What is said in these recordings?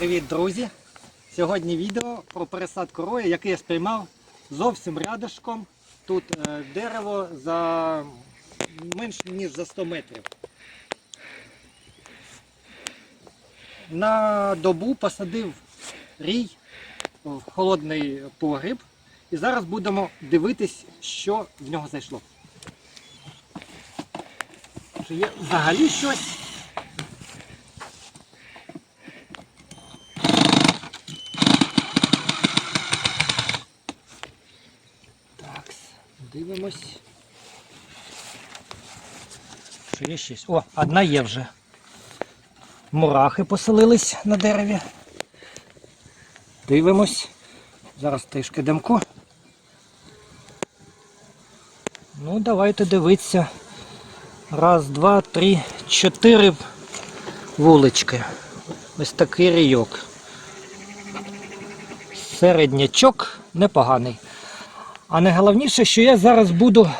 Привіт, друзі! Сьогодні відео про пересадку рою, яке я сприймав зовсім рядышком. Тут е, дерево за менш ніж за 100 метрів. На добу посадив рій в холодний погріб. І зараз будемо дивитись, що в нього зайшло. Чи є взагалі щось? Так, дивимось. Що є щось? О, одна є вже. Мурахи поселились на дереві. Дивимось. Зараз трішки демку. Ну, давайте дивитися. Раз, два, три, чотири вулички. Ось такий рійок. Середнячок непоганий. А найголовніше, що я зараз буду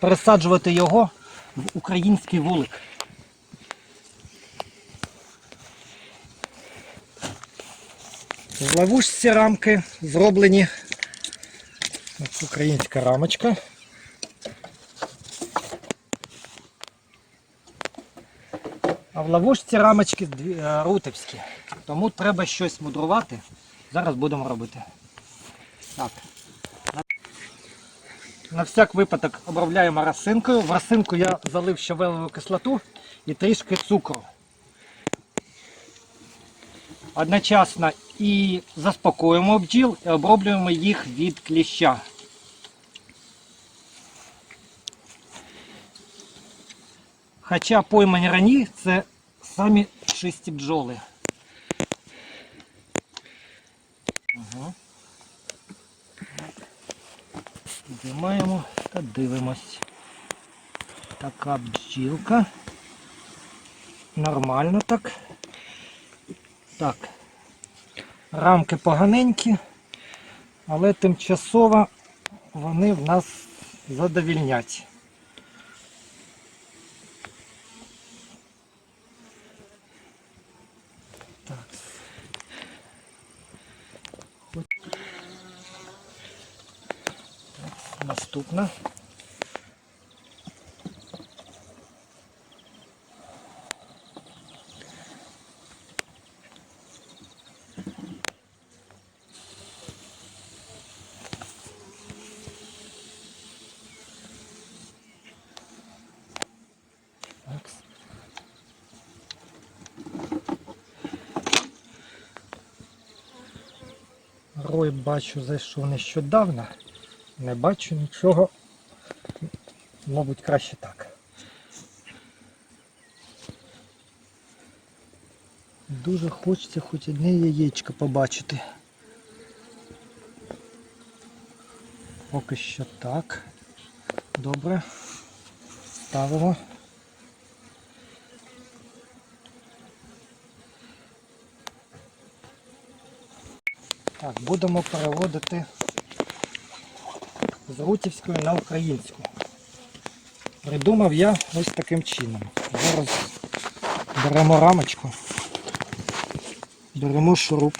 пересаджувати його в український вулик. В ловушці рамки зроблені. Ось українська рамочка. А в ловушці рамочки е, рутовські. Тому треба щось мудрувати. Зараз будемо робити. Так. На всяк випадок обробляємо росинкою. В росинку я залив щавелеву кислоту і трішки цукру. Одночасно і заспокоюємо бджіл і оброблюємо їх від кліща. Хоча поймані рані це самі чисті бджоли. Угу. Підіймаємо та дивимось. Така бджілка. Нормально так. Так. Рамки поганенькі, але тимчасово вони в нас задовільнять. Так, Наступна. Рой бачу зайшов нещодавно. Не бачу нічого. Мабуть, краще так. Дуже хочеться хоч одне яєчко побачити. Поки що так. Добре. Ставимо. Так, будемо переводити з рутівської на українську. Придумав я ось таким чином. Зараз беремо рамочку, беремо шуруп.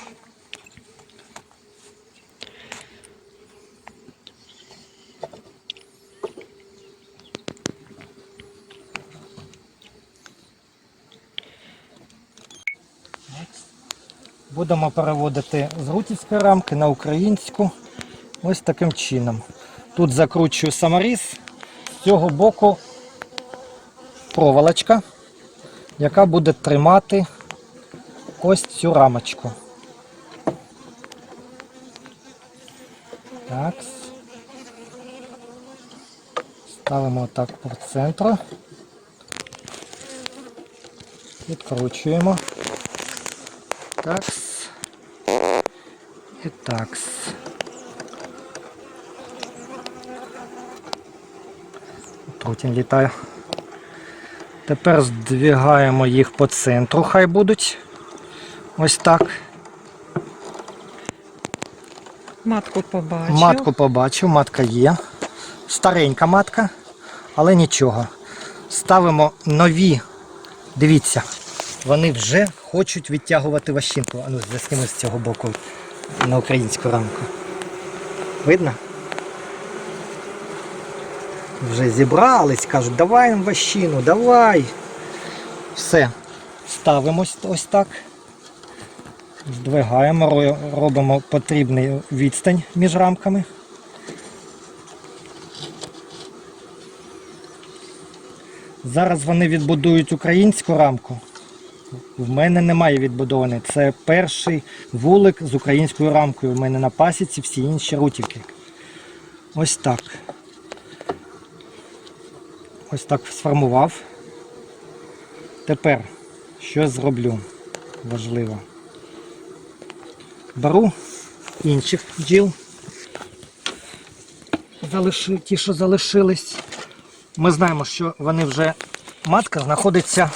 Будемо переводити з рутівської рамки на українську ось таким чином. Тут закручую саморіз, з цього боку проволочка, яка буде тримати ось цю рамочку. Так. Ставимо так по центру. Відкручуємо. Такс. І такс. Трутінь літає. Тепер здвигаємо їх по центру, хай будуть. Ось так. Матку побачив. Матку побачив, матка є. Старенька матка, але нічого. Ставимо нові. Дивіться, вони вже хочуть відтягувати ващинку. А ну, засніми з цього боку на українську рамку. Видно? Вже зібрались, кажуть, давай ващину, давай. Все. Ставимо ось- ось так. Здвигаємо, робимо потрібний відстань між рамками. Зараз вони відбудують українську рамку. В мене немає відбудованої. Це перший вулик з українською рамкою. У мене на пасіці всі інші рутівки. Ось так. Ось так сформував. Тепер що зроблю? Важливо. Беру інших бджіл. Залиши, ті, що залишились. Ми знаємо, що вони вже матка знаходиться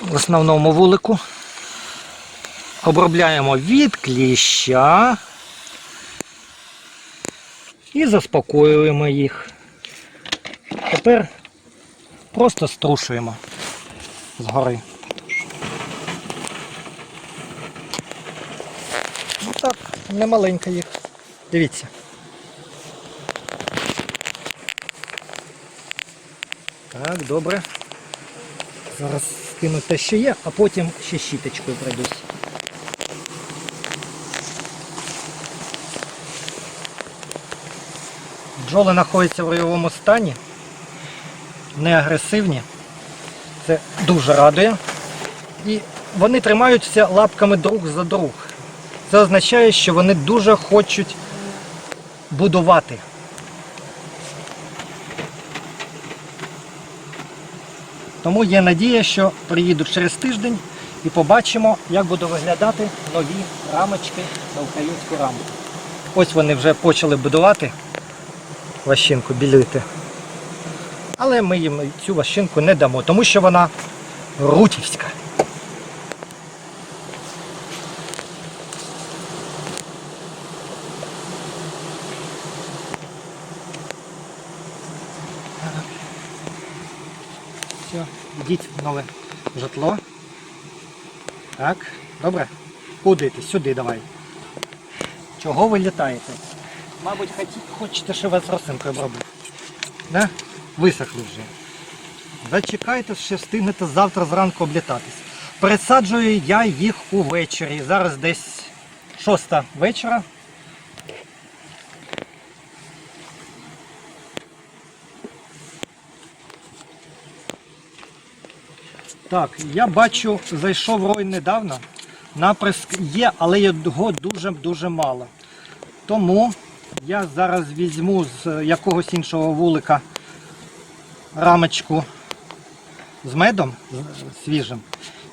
в основному вулику. Обробляємо від кліща і заспокоюємо їх. Тепер просто струшуємо згори. Ну так, немаленько їх. Дивіться. Так, добре. Зараз скину те, що є, а потім ще щіточкою пройдусь. Бджоли знаходяться в ройовому стані, не агресивні. Це дуже радує. І вони тримаються лапками друг за друг. Це означає, що вони дуже хочуть будувати. Тому є надія, що приїду через тиждень і побачимо, як будуть виглядати нові рамочки на українську рамку. Ось вони вже почали будувати ващинку, білити. Але ми їм цю ващинку не дамо, тому що вона рутівська. Все, йдіть в нове житло. Так, добре. Куди ти? Сюди давай. Чого ви літаєте? Мабуть, хочете, щоб вас росинкою обробити. Да? Висохли вже. Зачекайте, ще встигнете завтра зранку облітатись. Пересаджую я їх увечері. Зараз десь шоста вечора. Так, я бачу, зайшов рой недавно. Наприск є, але його дуже-дуже мало. Тому я зараз візьму з якогось іншого вулика рамочку з медом свіжим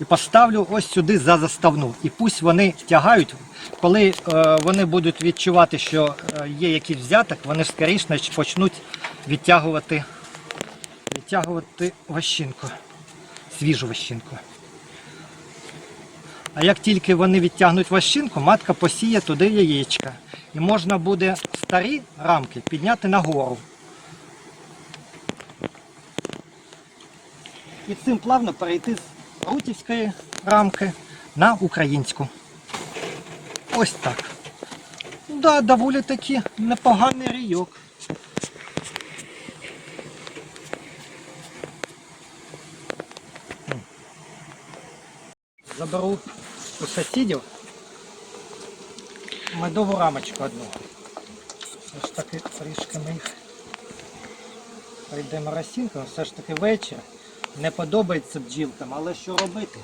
і поставлю ось сюди за заставну. І пусть вони тягають. Коли е, вони будуть відчувати, що е, є якийсь взяток, вони скоріше почнуть відтягувати, відтягувати ващинку, свіжу ващинку. А як тільки вони відтягнуть ващинку, матка посіє туди яєчка. І можна буде старі рамки підняти нагору. І цим плавно перейти з рутівської рамки на українську. Ось так. Да, доволі таки непоганий рійок. Заберу у сусідів медову рамочку одну. Ж таки трішки ми їх прийдемо росінкою, все ж таки вечір. Не подобається бджілкам, але що робити?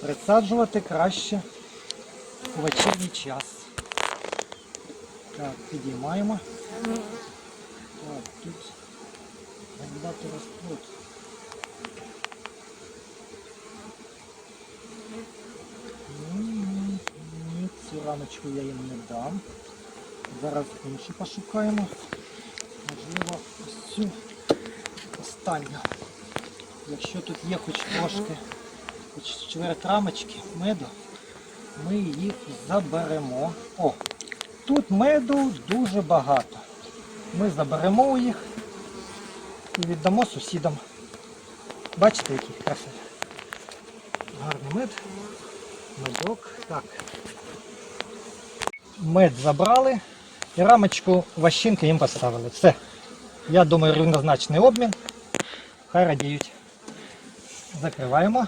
Присаджувати краще у вечірній час. Так, підіймаємо. Так, тут ростуть. Ні, ні, цю рамочку я їм не дам. Зараз інші пошукаємо. Можливо, ось цю останню. Якщо тут є хоч трошки, хоч чверть рамочки меду, ми їх заберемо. О, тут меду дуже багато. Ми заберемо їх і віддамо сусідам. Бачите, які красиві? мед. Медок. Так. Мед забрали і рамочку ващинки їм поставили. Все. Я думаю, рівнозначний обмін. Хай радіють. Закриваємо.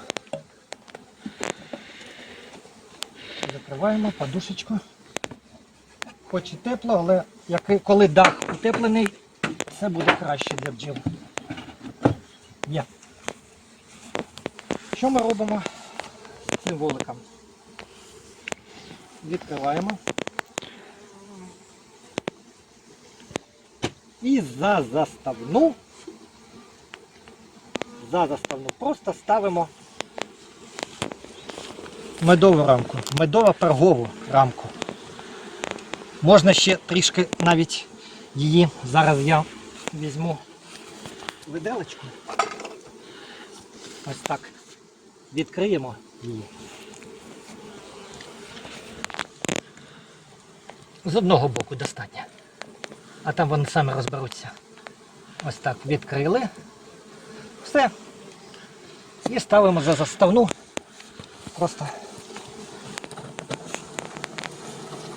Закриваємо подушечку. Хоч і тепло, але як, коли дах утеплений, це буде краще для бджіл. Є. Що ми робимо з цим вуликом? Відкриваємо. І за заставну, за заставну просто ставимо медову рамку, медово-пергову рамку. Можна ще трішки навіть її. Зараз я візьму виделочку. Ось так. Відкриємо її. З одного боку достатньо. А там вони самі розберуться. Ось так відкрили. Все. І ставимо за заставну. Просто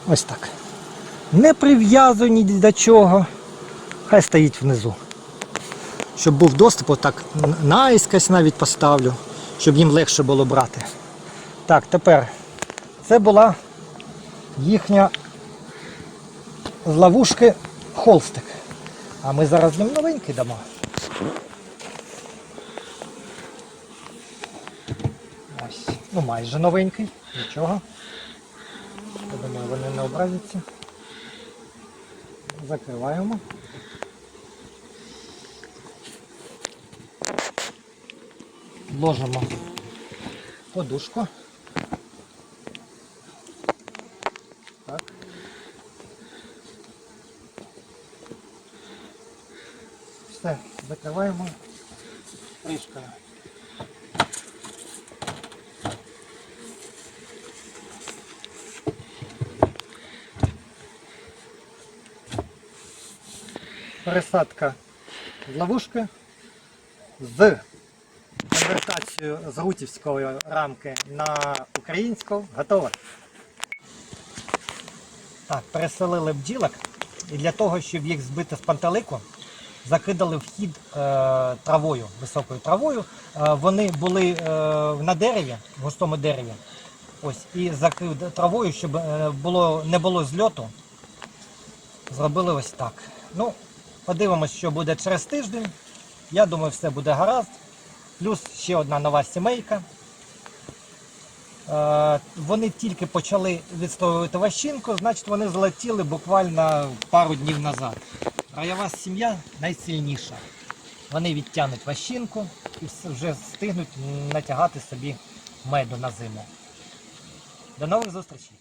ось так. Не прив'язуй ні до чого. Хай стоїть внизу. Щоб був доступ, отак наїскось навіть поставлю, щоб їм легше було брати. Так, тепер це була їхня з ловушки холстик. А ми зараз їм новенький дамо. Ось. Ну майже новенький, нічого. Я думаю, вони не образяться. Закриваємо. Ложимо подушку. Так. Все, закриваємо кришкою. Пересадка ловушки з конвертацією з гутівської рамки на українську готова. Так, переселили бджілок і для того, щоб їх збити з пантелику, закидали вхід е, травою, високою травою. Е, вони були е, на дереві, в густому дереві. Ось, і закрив травою, щоб е, було, не було зльоту. Зробили ось так. Ну, подивимось, що буде через тиждень. Я думаю, все буде гаразд. Плюс ще одна нова сімейка. Е, Вони тільки почали відстоювати ващинку, значить вони злетіли буквально пару днів назад. Райова сім'я найсильніша. Вони відтягнуть ващинку і вже встигнуть натягати собі меду на зиму. До нових зустрічей!